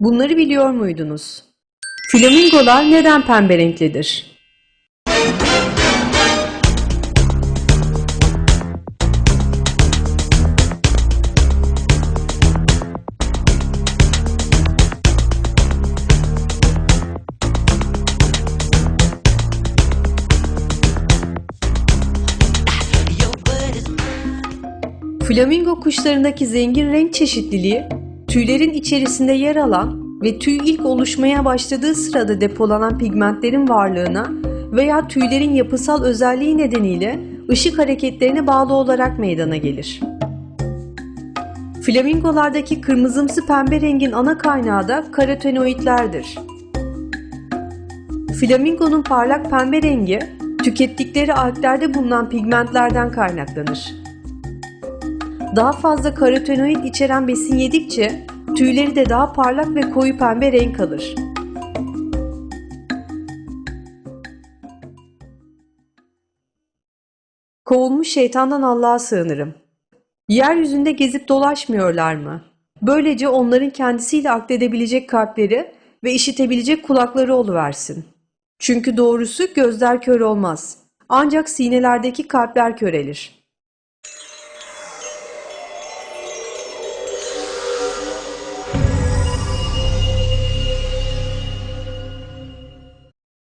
Bunları biliyor muydunuz? Flamingolar neden pembe renklidir? Flamingo kuşlarındaki zengin renk çeşitliliği, tüylerin içerisinde yer alan ve tüy ilk oluşmaya başladığı sırada depolanan pigmentlerin varlığına veya tüylerin yapısal özelliği nedeniyle ışık hareketlerine bağlı olarak meydana gelir. Flamingolardaki kırmızımsı pembe rengin ana kaynağı da karotenoidlerdir. Flamingonun parlak pembe rengi, tükettikleri alglerde bulunan pigmentlerden kaynaklanır. Daha fazla karotenoid içeren besin yedikçe tüyleri de daha parlak ve koyu pembe renk alır. Kovulmuş şeytandan Allah'a sığınırım. Yeryüzünde gezip dolaşmıyorlar mı? Böylece onların kendisiyle akledebilecek kalpleri ve işitebilecek kulakları oluversin. Çünkü doğrusu gözler kör olmaz. Ancak sinelerdeki kalpler körelir.